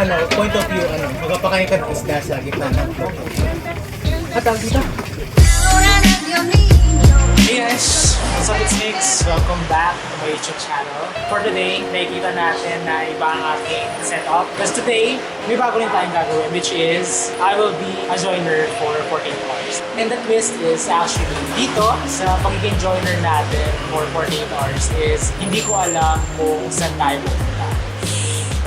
ano, point of view, ano, magpapakain ka ng isda sa gitna ng photo. At ang dito. Hey guys! What's up, it's Nix? Welcome back to my YouTube channel. For today, nakikita natin na iba ang aking setup. Because today, may bago rin tayong gagawin which is I will be a joiner for 14 hours. And the twist is actually dito sa pagiging joiner natin for 48 hours is hindi ko alam kung saan tayo pupunta.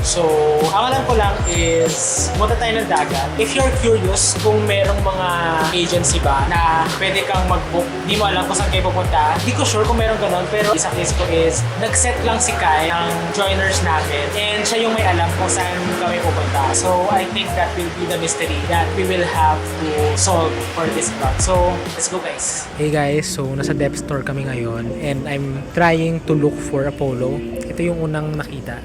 So, ang alam ko lang is punta tayo ng dagat. If you're curious kung merong mga agency ba na pwede kang mag-book, di mo alam kung saan kayo pupunta, di ko sure kung merong ganun. Pero isa case ko is, nag-set lang si Kai ng joiners natin and siya yung may alam kung saan kami pupunta. So, I think that will be the mystery that we will have to solve for this vlog. So, let's go guys. Hey guys, so nasa depth store kami ngayon and I'm trying to look for a polo. Ito yung unang nakita.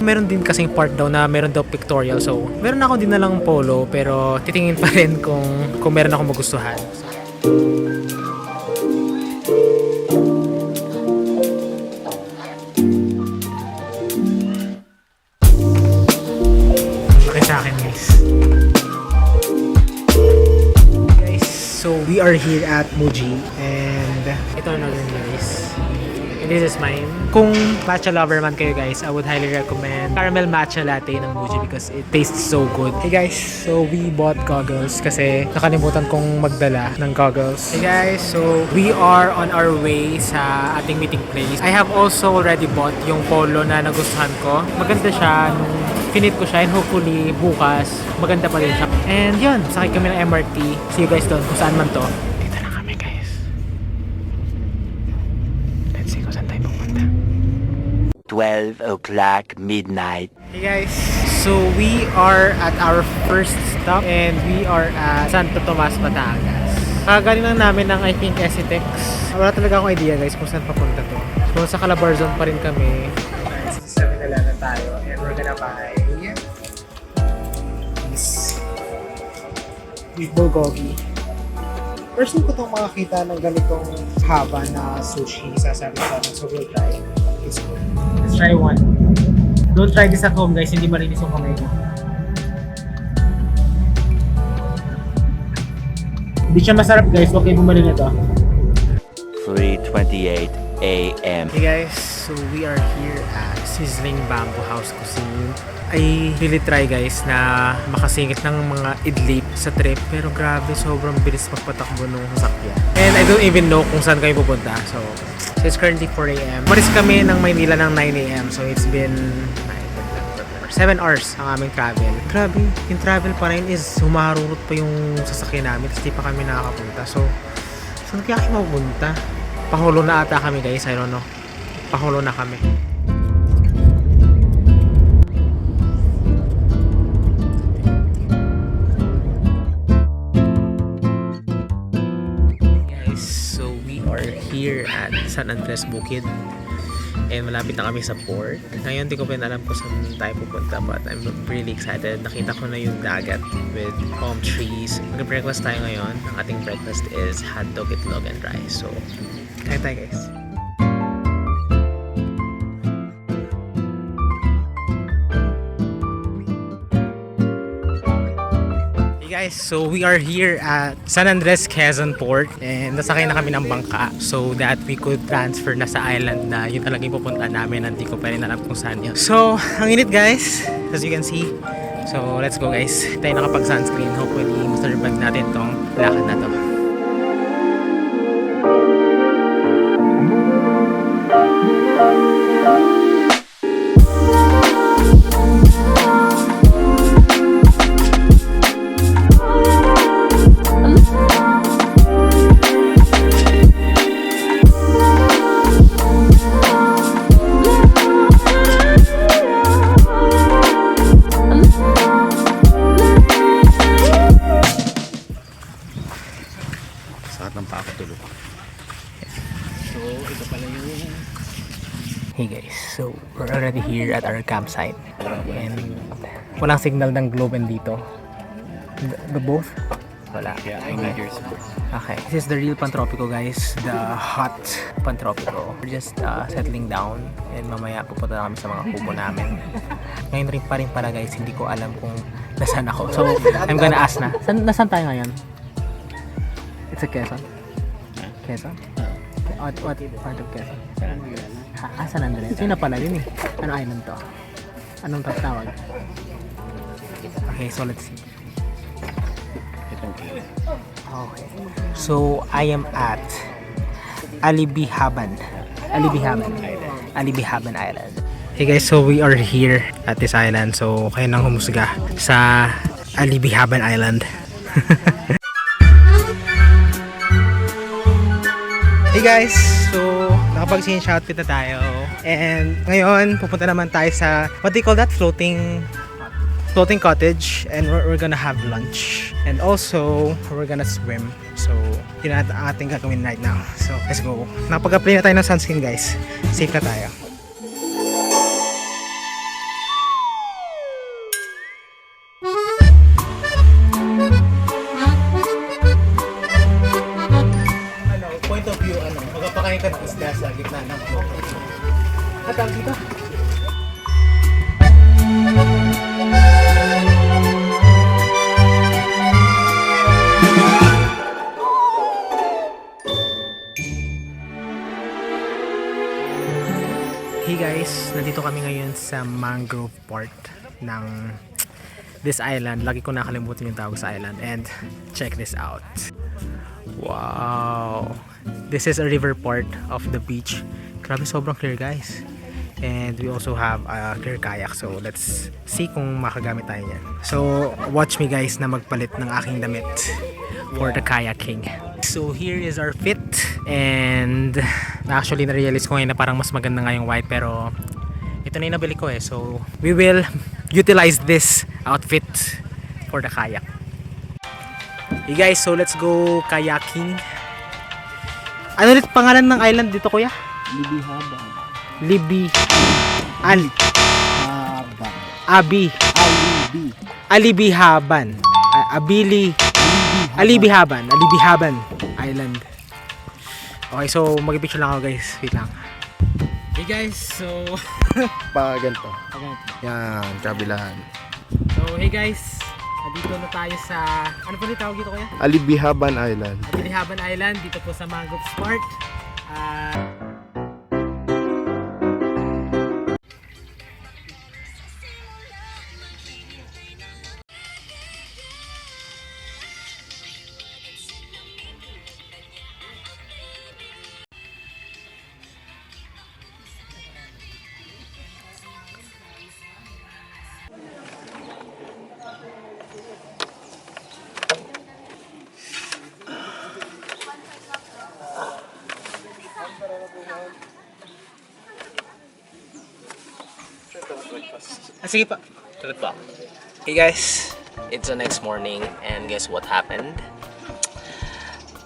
Meron din kasing part daw na meron daw pictorial. So, meron ako din na lang polo pero titingin pa rin kung, kung meron ako magustuhan. So we are here at Muji and ito na rin this is mine. Kung matcha lover man kayo guys, I would highly recommend caramel matcha latte ng Muji because it tastes so good. Hey guys, so we bought goggles kasi nakalimutan kong magdala ng goggles. Hey guys, so we are on our way sa ating meeting place. I have also already bought yung polo na nagustuhan ko. Maganda siya nung finit ko siya and hopefully bukas maganda pa rin siya. And yun, sakay kami ng MRT. See you guys doon kung saan man to. Dito na kami guys. Let's see kung saan tayo pupunta. 12 o'clock midnight. Hey guys, so we are at our first stop and we are at Santo Tomas, Batangas. Kagaling lang namin ng I think Esitex. Wala talaga akong idea guys kung saan papunta to. So sa Calabarzon pa rin kami. Sa 7-Eleven tayo and we're gonna buy this beef bulgogi. First time ko itong makakita ng ganitong haba na sushi sa Sarita. So we'll try. Let's try one. Don't try this at home guys, hindi malinis yung kamay ko. Hindi siya masarap guys, huwag kayo bumali na to. 3:28 a.m. Hey guys, so we are here at Sizzling Bamboo House Cuisine. I really try guys na makasingit ng mga idlip sa trip pero grabe sobrang bilis magpatakbo ng sasakyan. And I don't even know kung saan kayo pupunta. So, so it's currently 4 a.m. Maris kami ng Maynila ng 9 a.m. So it's been 7 hours ang aming travel. Grabe, yung travel pa rin is humarurot pa yung sasakyan namin tapos di pa kami nakakapunta. So, saan kaya kayo mapunta? Pahulo na ata kami guys, I don't know. Pahulo na kami. We are here at San Andres Bukid. And malapit na kami sa port. Ngayon, di ko pa alam kung saan tayo pupunta. But I'm really excited. Nakita ko na yung dagat with palm trees. Mag-breakfast tayo ngayon. Ang ating breakfast is hotdog, itlog, and rice. So, kain tayo guys. Hey guys, so we are here at San Andres Quezon Port and nasakay na kami ng bangka so that we could transfer na sa island na yun talaga yung pupunta namin hindi ko pa rin alam kung saan yun. So, ang init guys, as you can see. So, let's go guys. Tayo nakapag sunscreen. Hopefully, masurvive natin tong lakad na to. Ito pala yung... Hey guys, so we're already here at our campsite. And walang signal ng Globen dito. The, the both wala. Yeah, I need yours. Okay. This is the real Pantropico guys. The hot Pantropico. We're just uh, settling down and mamaya pupunta na kami sa mga kubo namin. Ngayon rin pa rin pala guys, hindi ko alam kung nasaan ako. So, I'm gonna ask na. San, nasaan tayo ngayon? It's a Quezon? Quezon? What, what part of Quezon? Ha, ah, San Andres. Yun na pala yun eh. Ano island to? Anong tawag? Okay, so let's see. Okay. So, I am at Alibihaban. Alibihaban. Alibihaban Island. Hey guys, so we are here at this island. So, kayo nang humusga sa Alibihaban Island. guys, so nakapag-change outfit na tayo. And ngayon, pupunta naman tayo sa, what do you call that? Floating floating cottage. And we're, we're gonna have lunch. And also we're gonna swim. So yun ang ating gagawin right now. So let's go. Napag-apply na tayo ng sunscreen guys. Safe na tayo guys, nandito kami ngayon sa mangrove part ng this island. Lagi ko nakalimutan yung tawag sa island and check this out. Wow! This is a river part of the beach. Grabe sobrang clear guys. And we also have a clear kayak so let's see kung makagamit tayo niyan. So watch me guys na magpalit ng aking damit for the kayaking. So here is our fit and actually na-realize ko ngayon na parang mas maganda nga yung white pero ito na yung nabili ko eh. So we will utilize this outfit for the kayak. Hey guys, so let's go kayaking. Ano ulit pangalan ng island dito kuya? Libihaban. Libi. Al. Haban. Abi. Alibi. Alibihaban. A- Abili. Alibihaban. Alibihaban Island. Okay, so mag-picture lang ako guys. Wait lang. Hey guys, so Pa ganito. Yan, kabilaan. so hey guys, dito na tayo sa ano pa rin tawag dito kuya? Alibihaban Island. Alibihaban Island dito po sa Mangrove Sport. Ah sige pa. Tulad pa. Hey guys, it's the next morning and guess what happened?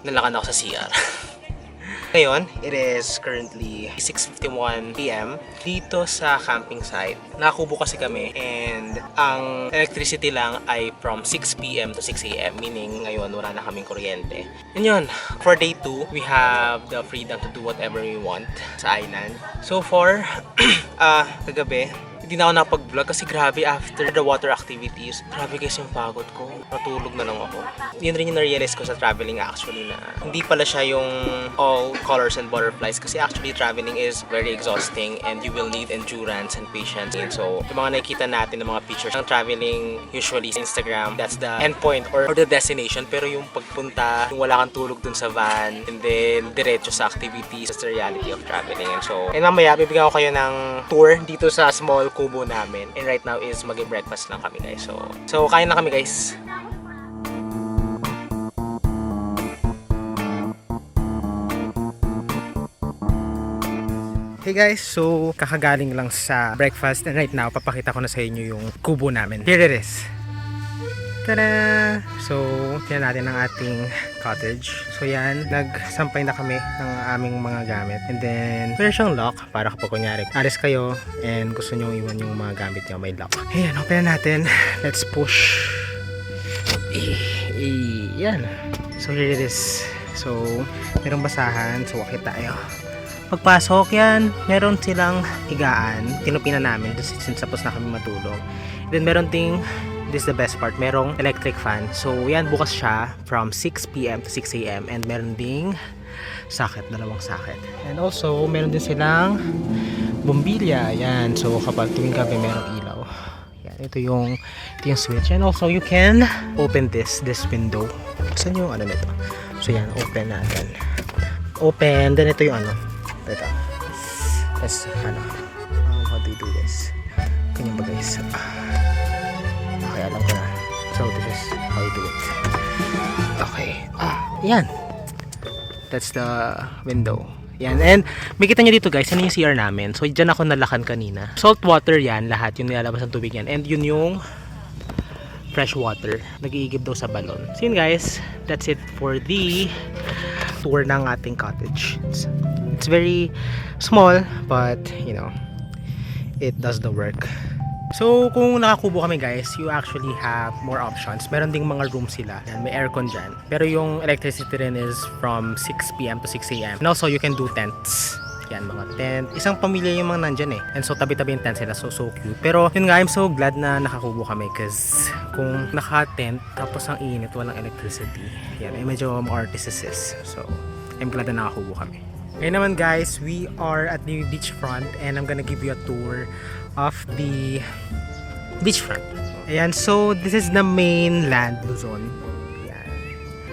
Nalakan ako sa CR. Ngayon, it is currently 6.51pm dito sa camping site. Nakakubo kasi kami and ang electricity lang ay from 6pm to 6am meaning ngayon wala na kaming kuryente. Yun yun, for day 2, we have the freedom to do whatever we want sa island. So far, ah kagabi, hindi na ako nakapag-vlog kasi grabe after the water activities, grabe guys yung pagod ko. Natulog na lang ako. Yun rin yung na-realize ko sa traveling actually na hindi pala siya yung all colors and butterflies kasi actually traveling is very exhausting and you will need endurance and patience. And so, yung mga nakikita natin ng mga pictures ng traveling usually sa Instagram, that's the endpoint or, or the destination. Pero yung pagpunta, yung wala kang tulog dun sa van and then diretso sa activities, that's the reality of traveling. And so, and mamaya, bibigyan ko kayo ng tour dito sa small kubo namin. And right now is mag-breakfast lang kami guys. So, so kain na kami guys. Hey guys, so kakagaling lang sa breakfast and right now papakita ko na sa inyo yung kubo namin. Here it is. Tada! So, tingnan natin ang ating cottage. So yan, nagsampay na kami ng aming mga gamit. And then, meron siyang lock para kapag kunyari, alis kayo and gusto nyo iwan yung mga gamit nyo, may lock. Ayan, open na natin. Let's push. Eh, eh. yan. So here it is. So, merong basahan. So, wakit tayo. Pagpasok yan, meron silang higaan. Tinupinan namin kasi since tapos na kami matulog. Then meron ting this is the best part, merong electric fan. So yan, bukas siya from 6pm to 6am and meron ding socket, dalawang socket. And also, meron din silang bombilya. Yan, so kapag tuwing gabi merong ilaw. Yan, ito yung, ito yung switch. And also, you can open this, this window. Saan yung ano nito? So yan, open natin. Open, then ito yung ano. Ito. Let's, ano, um, how do you do this? Ganyan ba guys? Ah. Okay. Ah, yan. That's the window. Yan. And makita nyo dito guys, yan yung CR namin. So, dyan ako nalakan kanina. Salt water yan, lahat yung nilalabas ng tubig yan. And yun yung fresh water. Nag-iigib daw sa balon. So yun guys, that's it for the tour ng ating cottage. It's, it's very small, but you know, it does the work. So, kung nakakubo kami guys, you actually have more options. Meron ding mga room sila. Yan, may aircon dyan. Pero yung electricity rin is from 6pm to 6am. And also, you can do tents. Yan, mga tent. Isang pamilya yung mga nandyan eh. And so, tabi-tabi yung tent sila. So, so cute. Pero, yun nga, I'm so glad na nakakubo kami. Cause, kung naka-tent, tapos ang init, walang electricity. Yan, eh, medyo artists So, I'm glad na nakakubo kami. Ngayon naman guys, we are at the beachfront and I'm gonna give you a tour of the beachfront. Ayan, so this is the mainland Luzon. Ayan.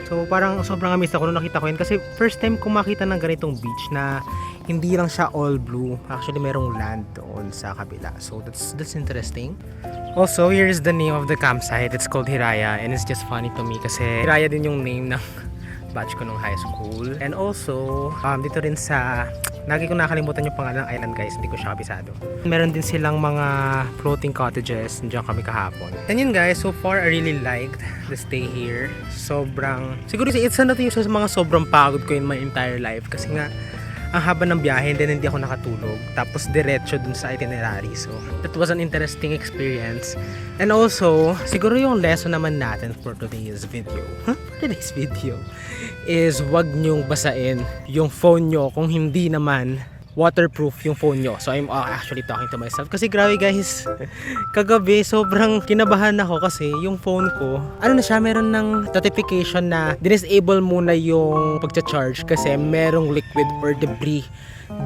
So parang sobrang amis ako nung nakita ko yun kasi first time ko makita ng ganitong beach na hindi lang siya all blue. Actually, merong land doon sa kabila. So that's that's interesting. Also, here is the name of the campsite. It's called Hiraya and it's just funny to me kasi Hiraya din yung name ng batch ko nung high school. And also, um, dito rin sa Lagi ko nakalimutan yung pangalan ng island guys, hindi ko siya kabisado. Meron din silang mga floating cottages, nandiyan kami kahapon. And yun guys, so far I really liked the stay here. Sobrang, siguro it's ano to yung sa mga sobrang pagod ko in my entire life kasi nga ang haba ng biyahe and then hindi ako nakatulog. Tapos diretso dun sa itinerary. So, that was an interesting experience. And also, siguro yung lesson naman natin for today's video, huh? Today's video, is wag nyong basain yung phone nyo kung hindi naman waterproof yung phone nyo. So I'm uh, actually talking to myself kasi grabe guys, kagabi sobrang kinabahan ako kasi yung phone ko, ano na siya, meron ng notification na disable muna yung pagcha-charge kasi merong liquid or debris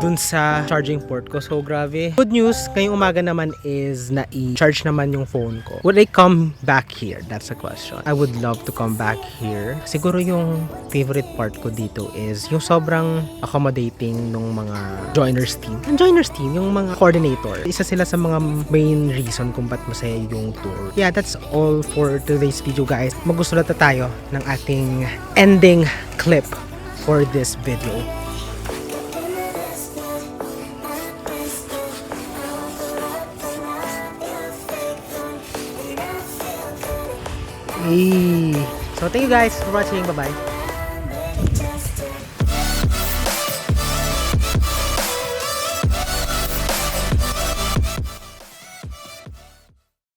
dun sa charging port ko. So, grabe. Good news, ngayong umaga naman is na i-charge naman yung phone ko. Would I come back here? That's the question. I would love to come back here. Siguro yung favorite part ko dito is yung sobrang accommodating nung mga joiners team. Ang joiners team, yung mga coordinator. Isa sila sa mga main reason kung ba't masaya yung tour. Yeah, that's all for today's video guys. Magustulat na tayo ng ating ending clip for this video. Hey. So thank you guys for watching. Bye bye.